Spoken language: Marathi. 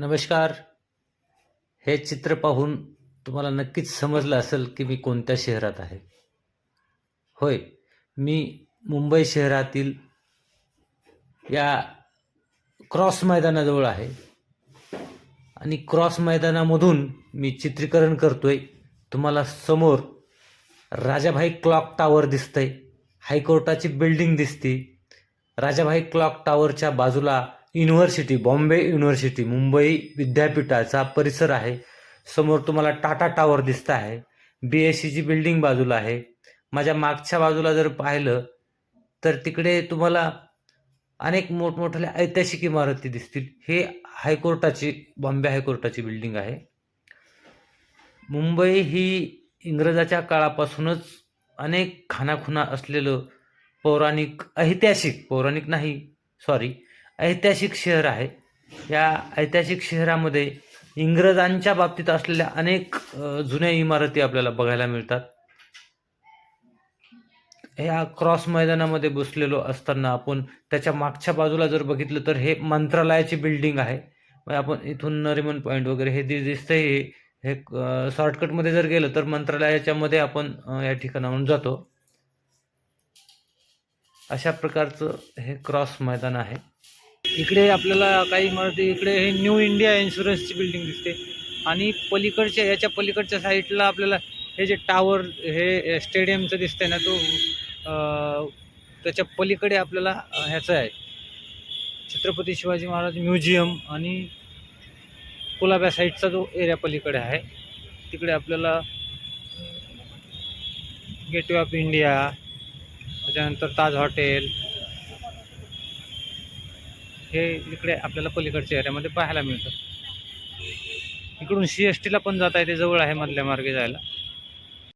नमस्कार. हे चित्र पाहून तुम्हाला नक्कीच समजलं असेल की मी कोणत्या शहरात आहे. होय मी मुंबई शहरातील या क्रॉस मैदानाजवळ आहे. आणि क्रॉस मैदानामधून मी चित्रीकरण करतोय. तुम्हाला समोर राजाभाई क्लॉक टावर दिसतंय. हायकोर्टाची बिल्डिंग दिसते. राजाभाई क्लॉक टावरच्या बाजूला युनिव्हर्सिटी बॉम्बे युनिव्हर्सिटी मुंबई विद्यापीठाचा परिसर आहे. समोर तुम्हाला टाटा टावर दिसत आहे. बी एस सीची बिल्डिंग बाजूला आहे. माझ्या मागच्या बाजूला जर पाहिलं तर तिकडे तुम्हाला अनेक मोठमोठ्या ऐतिहासिक इमारती दिसतील. हे हायकोर्टाची बॉम्बे हायकोर्टाची बिल्डिंग आहे. मुंबई ही इंग्रजाच्या काळापासूनच अनेक खानाखुणा असलेलं पौराणिक ऐतिहासिक पौराणिक नाही सॉरी ऐतिहासिक शहर आहे. या ऐतिहासिक शहरामध्ये इंग्रजांच्या बाबतीत असलेल्या अनेक जुन्या इमारती आपल्याला बघायला मिळतात. ह्या क्रॉस मैदानामध्ये बसलेलो असताना आपण त्याच्या मागच्या बाजूला जर बघितलं तर हे मंत्रालयाची बिल्डिंग आहे. आपण इथून नरिमन पॉईंट वगैरे हे जे दिसतंय हे हे शॉर्टकटमध्ये जर गेलं तर मंत्रालयाच्या मध्ये आपण या ठिकाणाहून जातो. अशा प्रकारचं हे क्रॉस मैदान आहे. इकडे आपल्याला काही इमारती इकडे हे न्यू इंडिया इन्शुरन्सची बिल्डिंग दिसते. आणि पलीकडच्या याच्या पलीकडच्या साईडला आपल्याला हे जे टावर हे स्टेडियमचं दिसतंय ना तो त्याच्या पलीकडे आपल्याला ह्याचं आहे. छत्रपती शिवाजी महाराज म्युझियम आणि कुलाब्या साईडचा जो एरिया पलीकडे आहे तिकडे आपल्याला गेटवे ऑफ इंडिया त्याच्यानंतर ताज हॉटेल हे इकडे आपल्याला पलीकडच्या एरियामध्ये पाहायला मिळतं. इकडून सी एस टीला पण जाता येते जवळ आहे मधल्या मार्गे जायला.